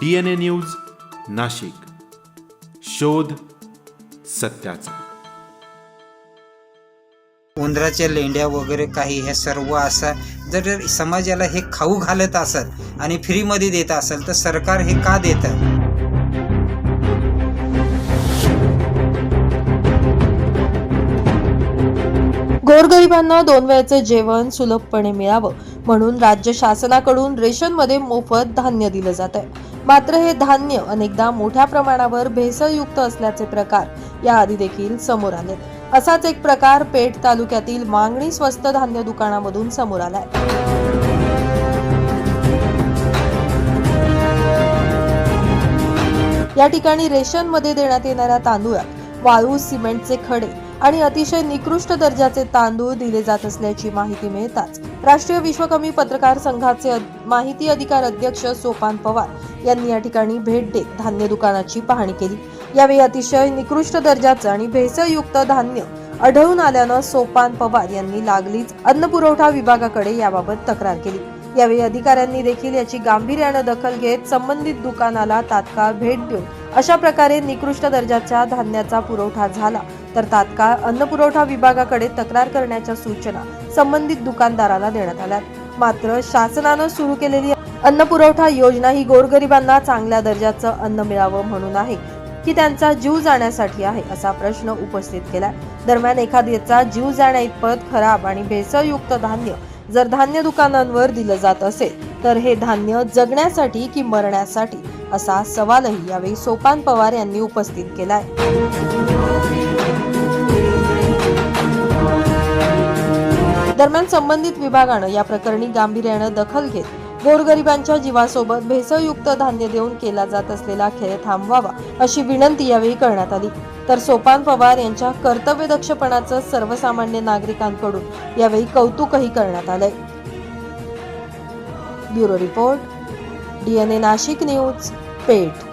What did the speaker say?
D N A news Nashik. शोध सत्याचा. उंदराच्या लेंड्या वगैरे काही हे सर्व असं जर समाजाला हे खाऊ घालत असेल आणि फ्रीमध्ये देत असेल तर सरकार हे का देतं? गोरगरिबांना दोन वेळचे जेवण सुलभपणे मिळावं म्हणून राज्य शासनाकडून रेशनमध्ये मोफत धान्य दिलं जात आहे मात्र हे धान्य अनेकदा मोठ्या प्रमाणावर भेसळयुक्त असल्याचे प्रकार याआधी देखील समोर आले. असाच एक प्रकार पेठ तालुक्यातील मागणी स्वस्त धान्य दुकानामधून समोर आलाय. या ठिकाणी रेशनमध्ये देण्यात येणाऱ्या तांदूळात वाळू सिमेंटचे खडे आणि अतिशय निकृष्ट दर्जाचे तांदूळ दिले जात असल्याची माहिती मिळताच राष्ट्रीय विश्वकमी पत्रकार संघाचे माहिती अधिकार अध्यक्ष सोपान पवार यांनी या ठिकाणी भेट देत धान्य दुकानाची पाहणी केली. यावेळी अतिशय निकृष्ट दर्जाचं आणि भेसळयुक्त धान्य आढळून आल्यानं सोपान पवार यांनी लागलीच अन्न पुरवठा विभागाकडे याबाबत तक्रार केली. यावेळी अधिकाऱ्यांनी देखील याची गांभीर्यानं दखल घेत संबंधित दुकानाला तात्काळ भेट देऊन अशा प्रकारे निकृष्ट दर्जाच्या धान्याचा पुरवठा झाला. तर तात्काळ अन्न पुरवठा विभागाकडे तक्रार करण्याच्या सूचना संबंधित दुकानदाराला देण्यात आल्या मात्र शासनानं सुरू केलेली अन्न पुरवठा योजना ही गोरगरिबांना चांगल्या दर्जाचं अन्न मिळावं म्हणून आहे की त्यांचा जीव जाण्यासाठी आहे असा प्रश्न उपस्थित केला दरम्यान एखाद्याचा जीव जाण्या इतपत खराब आणि भेसळयुक्त धान्य जर धान्य दुकानांवर दिलं जात असेल तर हे धान्य जगण्यासाठी की मरण्यासाठी असा सवालही यावेळी सोपान पवार यांनी उपस्थित केलाय. दरम्यान संबंधित विभागानं या प्रकरणी गांभीर्यानं दखल घेत गोरगरिबांच्या जीवासोबत भेसळयुक्त धान्य देऊन केला जात असलेला खेळ थांबवावा अशी विनंती यावेळी करण्यात आली. तर सोपान पवार यांच्या कर्तव्यदक्षपणाचं सर्वसामान्य नागरिकांकडून यावेळी कौतुकही करण्यात आलंय. Bureau report DNA Nashik news Peth.